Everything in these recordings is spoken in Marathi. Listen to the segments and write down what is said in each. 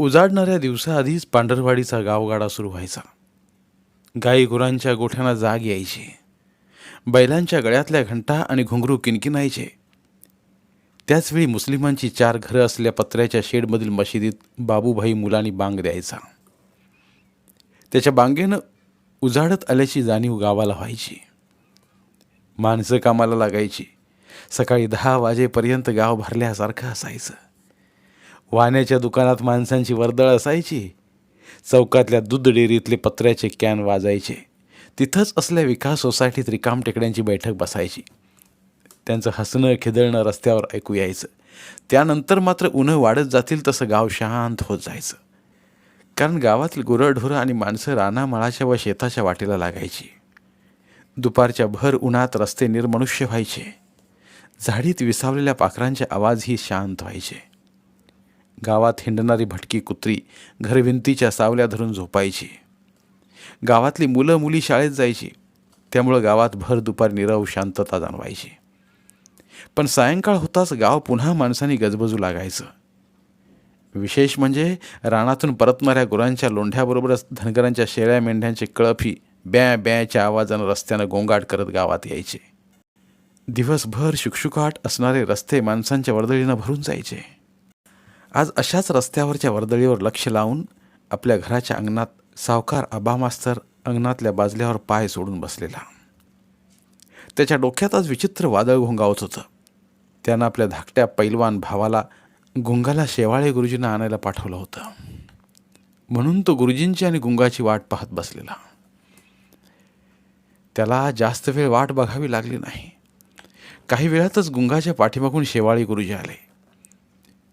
उजाडणाऱ्या दिवसाआधीच पांढरवाडीचा गावगाडा सुरू व्हायचा. गाई गुरांच्या गोठ्यांना जाग यायची. बैलांच्या गळ्यातल्या घंटा आणि घुंगरू किनकिनायचे त्याचवेळी मुस्लिमांची चार घरं असलेल्या पत्र्याच्या शेडमधील मशिदीत बाबूभाई मुलांनी बांग द्यायचा. त्याच्या बांगेनं उजाडत आल्याची जाणीव गावाला व्हायची. माणसं कामाला लागायची. सकाळी दहा वाजेपर्यंत गाव भरल्यासारखं असायचं. वाहण्याच्या दुकानात माणसांची वर्दळ असायची. चौकातल्या दूध डेअरीतले पत्र्याचे कॅन वाजायचे. तिथंच असल्या विकास सोसायटीत रिकाम टेकड्यांची बैठक बसायची. त्यांचं हसणं खिदळणं रस्त्यावर ऐकू यायचं. त्यानंतर मात्र उन्हं वाढत जातील तसं गाव शांत होत जायचं. कारण गावातील गुरंढोरं आणि माणसं रानामाळाच्या व शेताच्या वाटेला लागायची. दुपारच्या भर उन्हात रस्ते निर्मनुष्य व्हायचे. झाडीत विसावलेल्या पाखरांचे आवाजही शांत व्हायचे. गावात हिंडणारी भटकी कुत्री घरभिंतीच्या सावल्या धरून झोपायची. गावातली मुलं मुली शाळेत जायची. त्यामुळं गावात भर दुपार निरव शांतता जाणवायची. पण सायंकाळ होताच गाव पुन्हा माणसांनी गजबजू लागायचं. विशेष म्हणजे रानातून परतणाऱ्या गुरांच्या लोंढ्याबरोबरच धनगरांच्या शेळ्या मेंढ्यांचे कळफी ब्या ब्याच्या आवाजानं रस्त्यानं गोंगाट करत गावात यायचे. दिवसभर शुकशुकाट असणारे रस्ते माणसांच्या वर्दळीनं भरून जायचे. आज अशाच रस्त्यावरच्या वर्दळीवर लक्ष लावून आपल्या घराच्या अंगणात सावकार आबा मास्तर अंगणातल्या बाजल्यावर पाय सोडून बसलेला. त्याच्या डोक्यात आज विचित्र वादळ घोंगावत होतं. त्यानं आपल्या धाकट्या पैलवान भावाला गुंगाला शेवाळे गुरुजींना आणायला पाठवलं होतं. म्हणून तो गुरुजींची आणि गुंगाची वाट पाहत बसलेला. त्याला जास्त वेळ वाट बघावी लागली नाही. काही वेळातच गुंगाच्या पाठीमागून शेवाळी गुरुजी आले.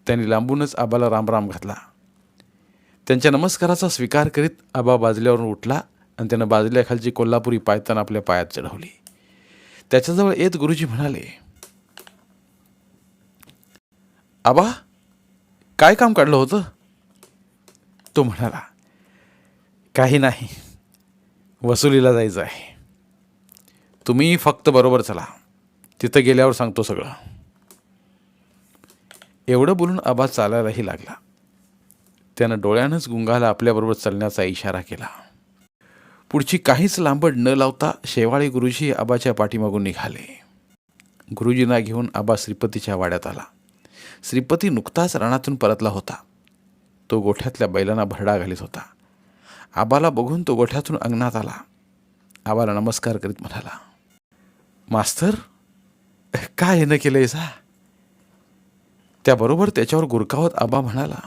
त्यांनी लांबूनच आबाला रामराम घातला. त्यांच्या नमस्काराचा स्वीकार करीत आबा बाजल्यावरून उठला आणि त्यानं बाजल्याखालची कोल्हापुरी पायतान आपल्या पायात चढवली. त्याच्याजवळ येत गुरुजी म्हणाले आबा काय काम काढलं होतं? तो म्हणाला काही नाही वसुलीला जायचं आहे. तुम्ही फक्त बरोबर चला. तिथं गेल्यावर सांगतो सगळं. एवढं बोलून आबा चालायलाही लागला. त्यानं डोळ्यानंच गुंगाला आपल्याबरोबर चालण्याचा इशारा केला. पुढची काहीच लांबड न लावता शेवाळी गुरुजी आबाच्या पाठीमागून निघाले. गुरुजींना घेऊन आबा श्रीपतीच्या वाड्यात आला. श्रीपती नुकताच रानातून परतला होता. तो गोठ्यातल्या बैलांना भरडा घालीत होता. आबाला बघून तो गोठ्यातून अंगणात आला. आबाला नमस्कार करीत म्हणाला मास्तर काय येणं आहे सा त्याबरोबर त्याच्यावर गुरकावत आबा म्हणाला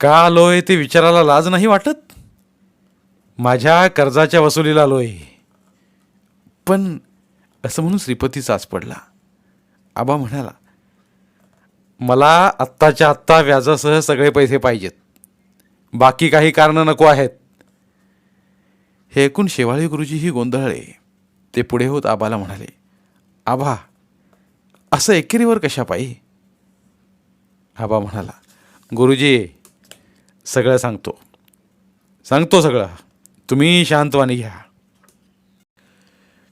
का आलोय ते विचारायला लाज नाही वाटत? माझ्या कर्जाच्या वसुलीला आलोय पण असं म्हणून श्रीपती चाच पडला. आबा म्हणाला मला आत्ताच्या आत्ता व्याजासह सगळे पैसे पाहिजेत. बाकी काही कारणं नको आहेत. हे ऐकून शेवाळी गुरुजी ही गोंधळले. ते पुढे होत आबाला म्हणाले आबा असं एकेरीवर कशा पायी? आबा म्हणाला गुरुजी सगळं सांगतो. सांगतो सगळं. तुम्ही शांतवाने घ्या.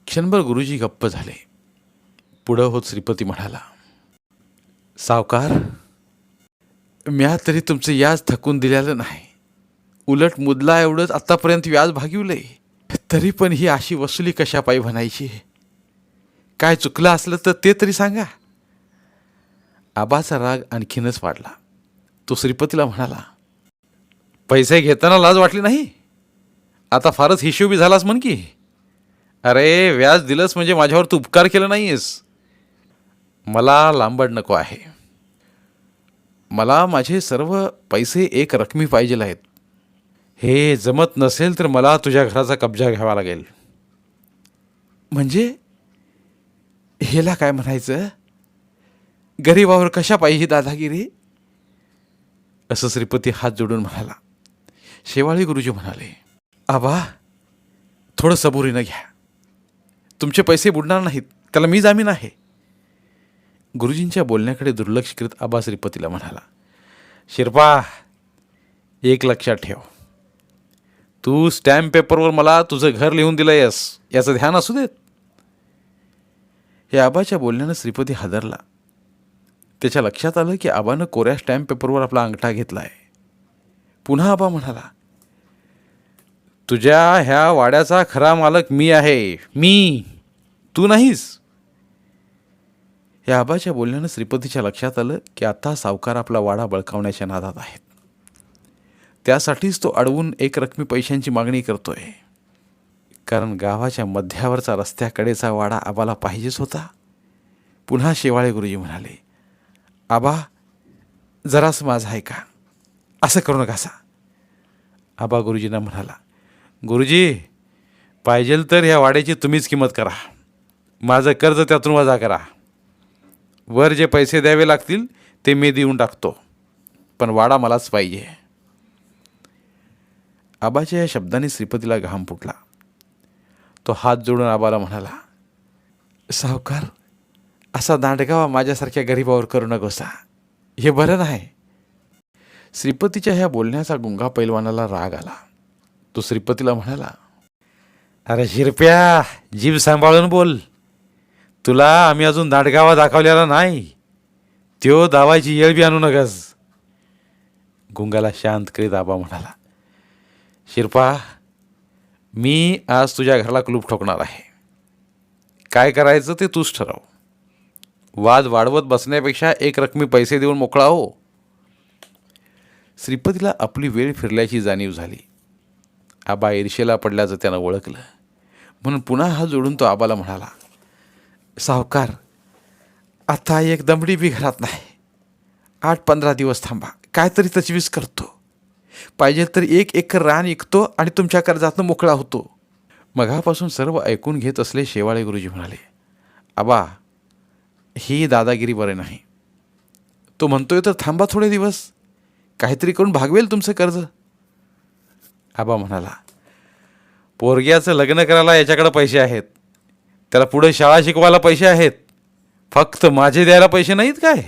क्षणभर गुरुजी गप्प झाले. पुढं होत श्रीपती म्हणाला सावकार म्या तरी तुमचं याज थकून दिलेलं नाही. उलट मुदला एवढंच आत्तापर्यंत व्याज भागिवलंय. तरी पण ही अशी वसुली कशा पायी म्हणायची? काय चुकलं असलं तर ते तरी सांगा. आबाचा राग आणखीनच वाढला. तो श्रीपतीला म्हणाला पैसे घेताना लाज वाटली नाही? आता फारच हिशोबी झालास म्हण की. अरे व्याज दिलंस म्हणजे माझ्यावर तू उपकार केला नाहीस मला लांबड नको आहे. मला माझे सर्व पैसे एक रकमी पाहिजे आहेत. हे जमत नसेल तर मला तुझ्या घराचा कब्जा घ्यावा लागेल. म्हणजे? हेला काय म्हणायचं? गरीबावर कशा पाहिजे दादागिरी? असं श्रीपती हात जोडून म्हणाला. शेवाळी गुरुजी म्हणाले आबा थोडं सबुरीनं घ्या. तुमचे पैसे बुडणार नाहीत त्याला मी जामीन आहे. गुरुजींच्या बोलण्याकडे दुर्लक्ष करीत आबा श्रीपतीला म्हणाला शिरपा एक लक्षात ठेव. तू स्टॅम्प पेपरवर मला तुझं घर लिहून दिलं आहेस याचं ध्यान असू देत. हे आबाच्या बोलण्यानं श्रीपती हादरला. त्याच्या लक्षात आलं की आबानं कोऱ्या स्टॅम्प पेपरवर आपला अंगठा घेतला आहे पुन्हा आबा म्हणाला तुझ्या ह्या वाड्याचा खरा मालक मी आहे. मी. तू नाहीस. या आबाच्या बोलण्यानं श्रीपतीच्या लक्षात आलं की आता सावकार आपला वाडा बळकावण्याच्या नादात आहेत. त्यासाठीच तो अडवून एक रकमी पैशांची मागणी करतोय. कारण गावाच्या मध्यावरचा रस्त्याकडेचा वाडा आबाला पाहिजेच होता. पुन्हा शेवाळे गुरुजी म्हणाले आबा जरासं माझं आहे का? असं करू नकासा आबा गुरुजींना म्हणाला गुरुजी पाहिजेल तर ह्या वाड्याची तुम्हीच किंमत करा. माझं कर्ज त्यातून वजा करा. वर जे पैसे द्यावे लागतील ते मी देऊन टाकतो. पण वाडा मलाच पाहिजे. आबाच्या या शब्दाने श्रीपतीला घाम फुटला. तो हात जोडून आबाला म्हणाला सावकार असा दांडगावा माझ्यासारख्या गरीबावर करू नकोसा. हे बरं नाही. श्रीपतीच्या ह्या बोलण्याचा गुंगा पैलवानाला राग आला. तो श्रीपतीला म्हणाला अरे शिरप्या जीव सांभाळून बोल. तुला आम्ही अजून दांडगावा दाखवलेला नाही. त्यो दावायची येळ बी आणू नकस गुंगाला शांत करीत आबा म्हणाला शिरपा मी आज तुझ्या घराला कुलूप ठोकणार आहे. काय करायचं ते तूच ठरव. वाद वाढवत बसण्यापेक्षा एक रकमी पैसे देऊन मोकळा हो. श्रीपतीला आपली वेळ फिरल्याची जाणीव झाली. आबा ईर्षेला पडल्याचं त्यानं ओळखलं. म्हणून पुन्हा हा जोडून तो आबाला म्हणाला सावकार आता एक दमडी बी घरात नाही. आठ पंधरा दिवस थांबा. काहीतरी तजवीज करतो. पाहिजे तर एक एकर रान विकतो आणि तुमच्या कर्जातनं मोकळा होतो. मघापासून सर्व ऐकून घेत असले शेवाळे गुरुजी म्हणाले आबा ही दादागिरी बरे नाही. तो म्हणतोय तर थांबा थोडे दिवस. काहीतरी करून भागवेल तुमचं कर्ज. आबा म्हणाला पोरग्याचं लग्न करायला याच्याकडे पैसे आहेत. त्याला पुढे शाळा शिकवायला पैसे आहेत. फक्त माझे द्यायला पैसे नाहीत काय?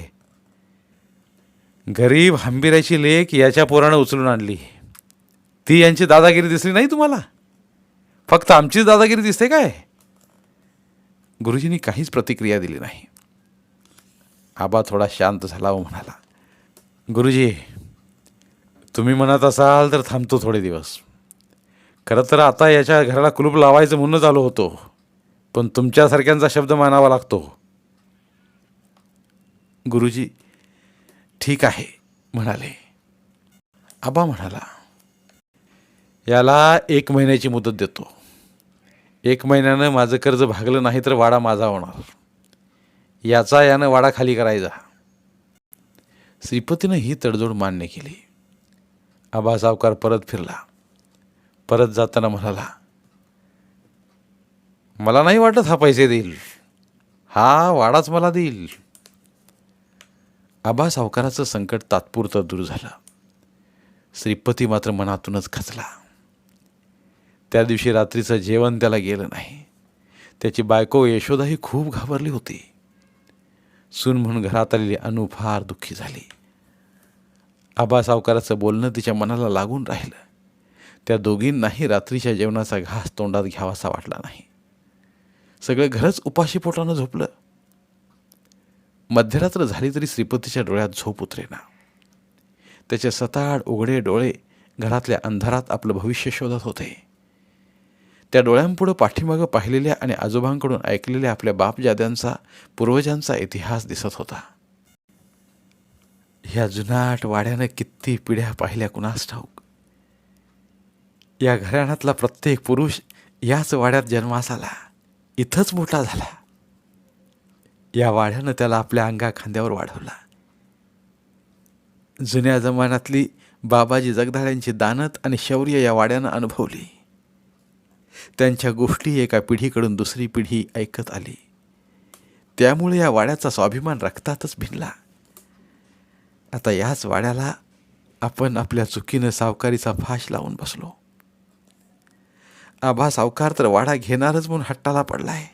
गरीब हंबीराची लेख याच्या पोरानं उचलून आणली. ती यांची दादागिरी दिसली नाही तुम्हाला? फक्त आमचीच दादागिरी दिसते काय? गुरुजींनी काहीच प्रतिक्रिया दिली नाही. आबा थोडा शांत झाला व म्हणाला गुरुजी तुम्ही म्हणत असाल तर थांबतो थोडे दिवस. खरं तर आता याच्या घराला कुलूप लावायचं म्हणूनच आलो होतो पण तुमच्यासारख्यांचा शब्द मानावा लागतो. गुरुजी ठीक आहे म्हणाले. आबा म्हणाला याला एक महिन्याची मुदत देतो. एक महिन्यानं माझं कर्ज भागलं नाही तर वाडा माझा होणार. याचा यानं वाडा खाली करायचा. श्रीपतीनं ही तडजोड मान्य केली. आबा सावकार परत फिरला. परत जाताना म्हणाला मला नाही वाटत हा पैसे देईल. हा वाडाच मला देईल. आबा सावकाराचं संकट तात्पुरतं दूर झालं. श्रीपती मात्र मनातूनच खचला. त्या दिवशी रात्रीचं जेवण त्याला गेलं नाही. त्याची बायको यशोदाही खूप घाबरली होती. सून म्हणून घरात आलेली अनु फार दुःखी झाली. आबा सावकाराचं बोलणं तिच्या मनाला लागून राहिलं. त्या दोघींनाही रात्रीच्या जेवणाचा घास तोंडात घ्यावासा वाटला नाही. सगळं घरच उपाशी पोटानं झोपलं. मध्यरात्र झाली तरी श्रीपतीच्या डोळ्यात झोप उतरेना. त्याचे सताड उघडे डोळे घरातल्या अंधारात आपलं भविष्य शोधत होते. त्या डोळ्यांपुढं पाठीमागं पाहिलेल्या आणि आजोबांकडून ऐकलेल्या आपल्या बापजाद्यांचा पूर्वजांचा इतिहास दिसत होता. ह्या जुनाट वाड्यानं किती पिढ्या पाहिल्या कुणास ठाऊक? या घराण्यातला प्रत्येक पुरुष याच वाड्यात जन्मास आला. इथंच मोठा झाला. या वाड्यानं त्याला आपल्या अंगा खांद्यावर वाढवला. जुन्या जमान्यातली बाबाजी जगधाड्यांची दानत आणि शौर्य या वाड्यानं अनुभवली. त्यांच्या गोष्टी एका पिढीकडून दुसरी पिढी ऐकत आली. त्यामुळे या वाड्याचा स्वाभिमान रक्तातच भिनला. आता याच वाड्याला आपण आपल्या चुकीनं सावकारीचा फाश लावून बसलो. आभा सावकार तर वाडा घेणारच म्हणून हट्टाला पडलाय.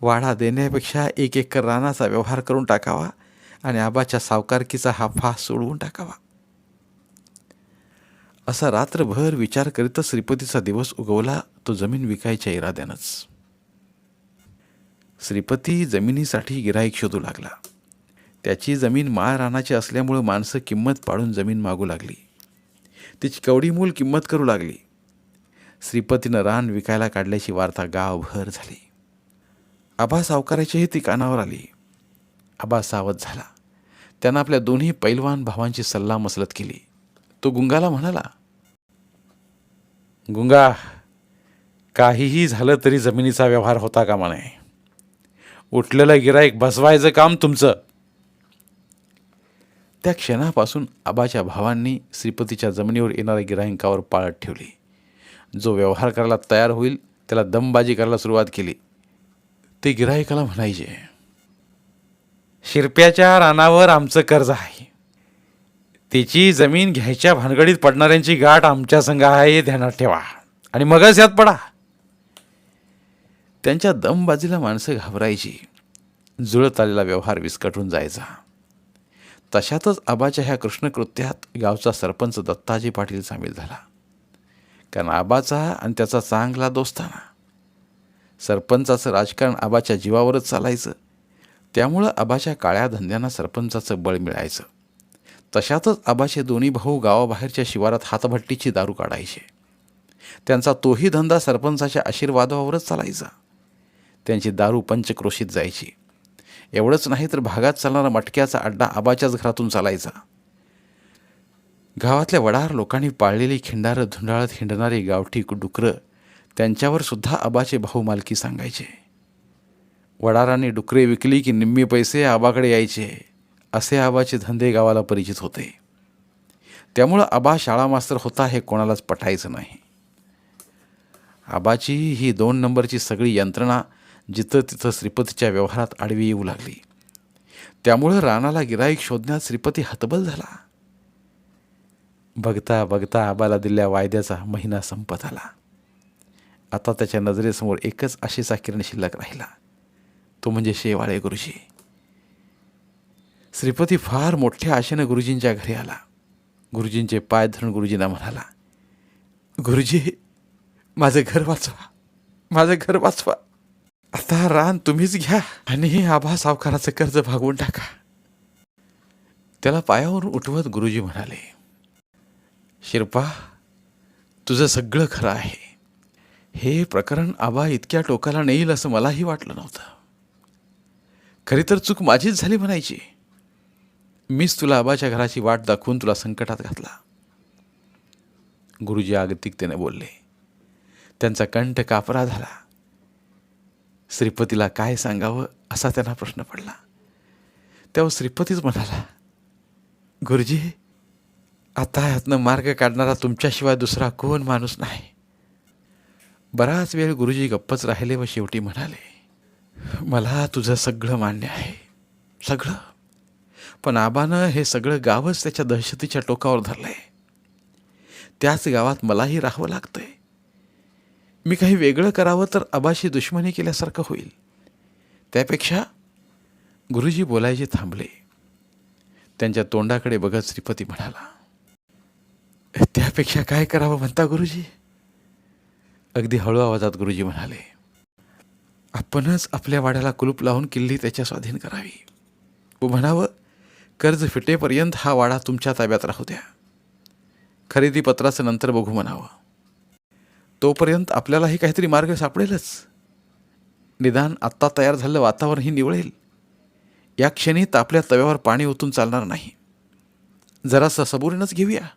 वाढा देण्यापेक्षा एक एकर रानाचा व्यवहार करून टाकावा आणि आबाच्या सावकारकीचा हा फास सोडवून टाकावा. असा रात्रभर विचार करीतच श्रीपतीचा दिवस उगवला तो जमीन विकायच्या इराद्यानंच. श्रीपती जमिनीसाठी गिराईक शोधू लागला. त्याची जमीन माळ रानाची असल्यामुळं माणसं किंमत पाडून जमीन मागू लागली. तिची कवडी मूल किंमत करू लागली. श्रीपतीनं रान विकायला काढल्याची वार्ता गावभर झाली. आबा सावकाराचीही ती कानावर आली. आबा सावध झाला. त्यानं आपल्या दोन्ही पैलवान भावांची सल्ला मसलत केली. तो गुंगाला म्हणाला गुंगा काहीही झालं तरी जमिनीचा व्यवहार होता कामा नये. उठलेलं गिराईक बसवायचं काम तुमचं. त्या क्षणापासून आबाच्या भावांनी श्रीपतीच्या जमिनीवर येणाऱ्या गिरायकावर पाळत ठेवली. जो व्यवहार करायला तयार होईल त्याला दमबाजी करायला सुरुवात केली. ते गिरायकाला म्हणायचे शिरप्याच्या रानावर आमचं कर्ज आहे. तिची जमीन घ्यायच्या भानगडीत पडणाऱ्यांची गाठ आमच्या संघ आहे हे ध्यानात ठेवा. आणि मगच यात पडा. त्यांच्या दमबाजीला माणसं घाबरायची. जुळत आलेला व्यवहार विस्कटून जायचा. तशातच आबाच्या ह्या कृष्णकृत्यात गावचा सरपंच दत्ताजी पाटील सामील झाला. कारण आबाचा आणि त्याचा चांगला दोस्ताना सरपंचाचं राजकारण आबाच्या जीवावरच चालायचं. त्यामुळं आबाच्या काळ्या धंद्यांना सरपंचाचं बळ मिळायचं. तशातच आबाचे दोन्ही भाऊ गावाबाहेरच्या शिवारात हातभट्टीची दारू काढायचे. त्यांचा तोही धंदा सरपंचाच्या आशीर्वादावरच चालायचा. त्यांची दारू पंचक्रोशीत जायची. एवढंच नाही तर भागात चालणारा मटक्याचा अड्डा आबाच्याच घरातून चालायचा. गावातल्या वडार लोकांनी पाळलेली खिंडारं धुंडाळत हिंडणारी गावठी डुकरं त्यांच्यावर सुद्धा आबाचे भाऊ मालकी सांगायचे. वडारांनी डुकरे विकली की निम्मे पैसे आबाकडे यायचे असे आबाचे धंदे गावाला परिचित होते. त्यामुळं आबा शाळा मास्तर होता हे कोणालाच पटायचं नाही. आबाची ही दोन नंबरची सगळी यंत्रणा जिथं तिथं श्रीपतीच्या व्यवहारात आडवी येऊ लागली. त्यामुळं रानाला गिराईक शोधण्यात श्रीपती हतबल झाला. बघता बघता आबाला दिल्या वायद्याचा महिना संपत आला. आता त्याच्या नजरेसमोर एकच आशेचा किरण शिल्लक राहिला. तो म्हणजे शेवाळे गुरुजी. श्रीपती फार मोठ्या आशेनं गुरुजींच्या घरी आला. गुरुजींचे पाय धरून गुरुजींना म्हणाला गुरुजी माझं घर वाचवा. माझं घर वाचवा. आता रान तुम्हीच घ्या आणि हे आभा सावकाराचं कर्ज भागवून टाका. त्याला पायावरून उठवत गुरुजी म्हणाले शिरपा तुझं सगळं खरं आहे. हे प्रकरण आबा इतक्या टोकाला नेईल असं मलाही वाटलं नव्हतं. खरी तर चूक माझीच झाली म्हणायची. मीच तुला आबाच्या घराची वाट दाखवून तुला संकटात घातला. गुरुजी आगतिकतेने बोलले. त्यांचा कंठ कापरा झाला. श्रीपतीला काय सांगावं असा त्यांना प्रश्न पडला. तेव्हा श्रीपतीच म्हणाला गुरुजी आता ह्यातनं मार्ग काढणारा तुमच्याशिवाय दुसरा कोण माणूस नाही. बराच वेळ गुरुजी गप्पच राहिले व शेवटी म्हणाले मला तुझं सगळं मान्य आहे. सगळं? पण आबानं हे सगळं गावच त्याच्या दहशतीच्या टोकावर धरलंय. त्याच गावात मलाही राहावं लागतंय. मी काही वेगळं करावं तर आबाशी दुश्मनी केल्यासारखं होईल. त्यापेक्षा गुरुजी बोलायचे थांबले. त्यांच्या तोंडाकडे बघत श्रीपती म्हणाला त्यापेक्षा काय करावं म्हणता गुरुजी? अगदी हळू आवाजात गुरुजी म्हणाले आपणच आपल्या वाड्याला कुलूप लावून किल्ली त्याच्या स्वाधीन करावी. व म्हणावं कर्ज फिटेपर्यंत हा वाडा तुमच्या ताब्यात राहू द्या. खरेदी पत्राचं नंतर बघू म्हणावं. तोपर्यंत आपल्यालाही काहीतरी मार्ग सापडेलच. निदान आत्ता तयार झालेलं वातावरणही निवळेल. या क्षणी तापल्या तव्यावर पाणी ओतून चालणार नाही. जरासं सबुरीनंच घेऊया.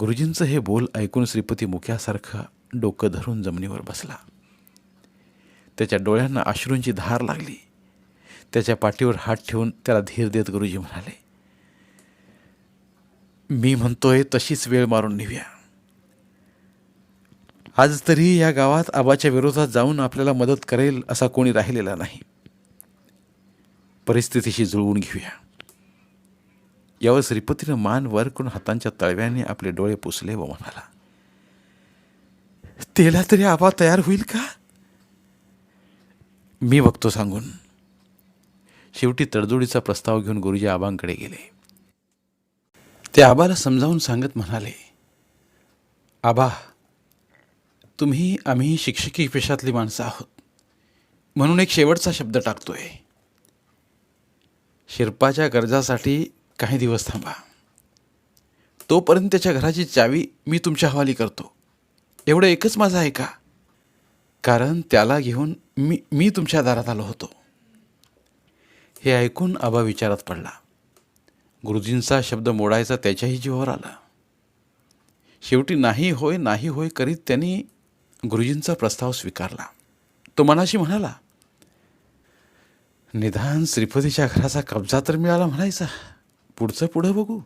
गुरुजींचं हे बोल ऐकून श्रीपती मुख्यासारखं डोकं धरून जमिनीवर बसला. त्याच्या डोळ्यांना अश्रूंची धार लागली. त्याच्या पाठीवर हात ठेवून त्याला धीर देत गुरुजी म्हणाले मी म्हणतोय तशीच वेळ मारून नेऊया. आज तरी या गावात आबाच्या विरोधात जाऊन आपल्याला मदत करेल असा कोणी राहिलेला नाही. परिस्थितीशी जुळवून घेऊया. यावर श्रीपतीनं मान वर करून हातांच्या तळव्याने आपले डोळे पुसले व म्हणाला तेला तरी आबा तयार होईल का? मी बघतो सांगून. शेवटी तडजोडीचा प्रस्ताव घेऊन गुरुजी आबांकडे गेले. ते आबाला समजावून सांगत म्हणाले आबा तुम्ही आम्ही शिक्षकी पेशातली माणसं आहोत. म्हणून एक शेवटचा शब्द टाकतोय. शिरपाच्या गरजासाठी काही दिवस थांबा. तोपर्यंत त्याच्या घराची चावी मी तुमच्या हवाली करतो. एवढं एकच माझं आहे का? कारण त्याला घेऊन मी मी तुमच्या दारात आलो होतो. हे ऐकून आबा विचारात पडला. गुरुजींचा शब्द मोडायचा त्याच्याही जीवावर आला. शेवटी नाही होय नाही होय करीत त्यांनी गुरुजींचा प्रस्ताव स्वीकारला. तो मनाशी म्हणाला निदान श्रीपतीच्या घराचा कब्जा तर मिळाला म्हणायचा. पुढचं पुढं बघू.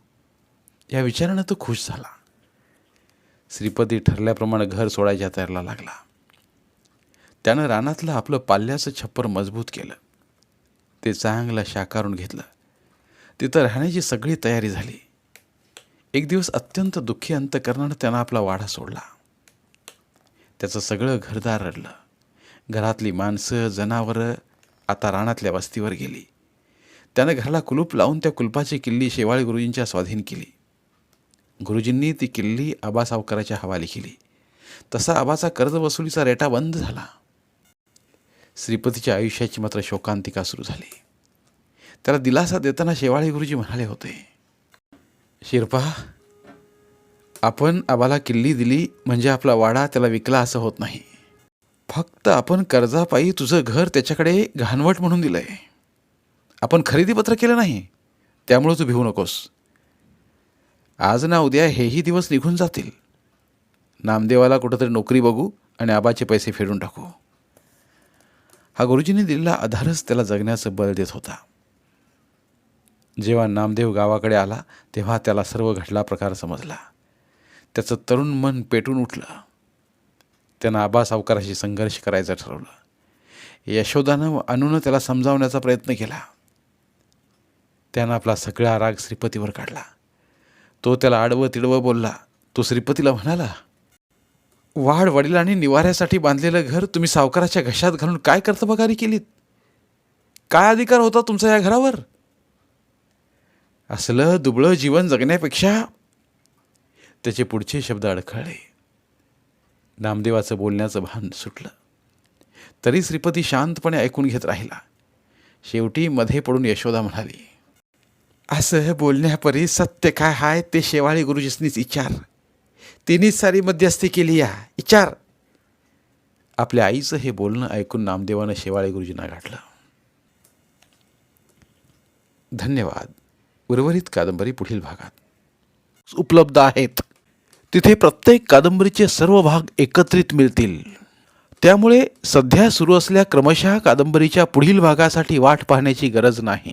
या विचारानं तो खुश झाला. श्रीपती ठरल्याप्रमाणे घर सोडायच्या तयारला लागला. त्यानं रानातलं आपलं पाल्याचं छप्पर मजबूत केलं. ते चांगलं शाकारून घेतलं. तिथं राहण्याची सगळी तयारी झाली. एक दिवस अत्यंत दुःखी अंतकरणानं त्यानं आपला वाडा सोडला. त्याचं सगळं घरदार रडलं. घरातली माणसं जनावरं आता रानातल्या वस्तीवर गेली. त्यानं घराला कुलूप लावून त्या कुलपाची किल्ली शेवाळी गुरुजींच्या स्वाधीन केली. गुरुजींनी ती किल्ली आबा सावकाराच्या हवाली केली. तसा आबाचा कर्ज वसुलीचा रेटा बंद झाला. श्रीपतीच्या आयुष्याची मात्र शोकांतिका सुरू झाली. त्याला दिलासा देताना शेवाळे गुरुजी म्हणाले होते शिरपा आपण आबाला किल्ली दिली म्हणजे आपला वाडा त्याला विकला असं होत नाही. फक्त आपण कर्जापायी तुझं घर त्याच्याकडे घाणवट म्हणून दिलं आहे आपण खरेदीपत्र केलं नाही. त्यामुळं तू भिवू नकोस. आज ना उद्या हेही दिवस निघून जातील. नामदेवाला कुठंतरी नोकरी बघू आणि आबाचे पैसे फेडून टाकू. हा गुरुजींनी दिलेला आधारच त्याला जगण्याचं बल देत होता. जेव्हा नामदेव गावाकडे आला तेव्हा त्याला सर्व घडला प्रकार समजला. त्याचं तरुण मन पेटून उठलं. त्यानं आबा सावकाराशी संघर्ष करायचं ठरवलं. यशोदानं अनुनं त्याला समजावण्याचा प्रयत्न केला. त्यानं आपला सगळा राग श्रीपतीवर काढला. तो त्याला आडवं तिडवं बोलला. तो श्रीपतीला म्हणाला वाढ वडिलांनी निवाऱ्यासाठी बांधलेलं घर तुम्ही सावकाराच्या घशात घालून काय कर्तबगारी केलीत? काय अधिकार होता तुमचा या घरावर? असलं दुबळं जीवन जगण्यापेक्षा त्याचे पुढचे शब्द अडखळले. नामदेवाचं बोलण्याचं भान सुटलं. तरी श्रीपती शांतपणे ऐकून घेत राहिला. शेवटी मध्ये पडून यशोदा म्हणाली असं बोलण्यापरी सत्य काय हाय ते शेवाळी गुरुजीसनीच विचार तिनेच सारी मध्यस्थी केली या. विचार आपल्या आईचं हे बोलणं ऐकून नामदेवानं शेवाळे गुरुजींना गाठलं. धन्यवाद. उर्वरित कादंबरी पुढील भागात. उपलब्ध आहेत. तिथे प्रत्येक कादंबरीचे सर्व भाग एकत्रित मिळतील. त्यामुळे सध्या सुरू असल्या क्रमशः कादंबरीच्या पुढील भागासाठी वाट पाहण्याची गरज नाही.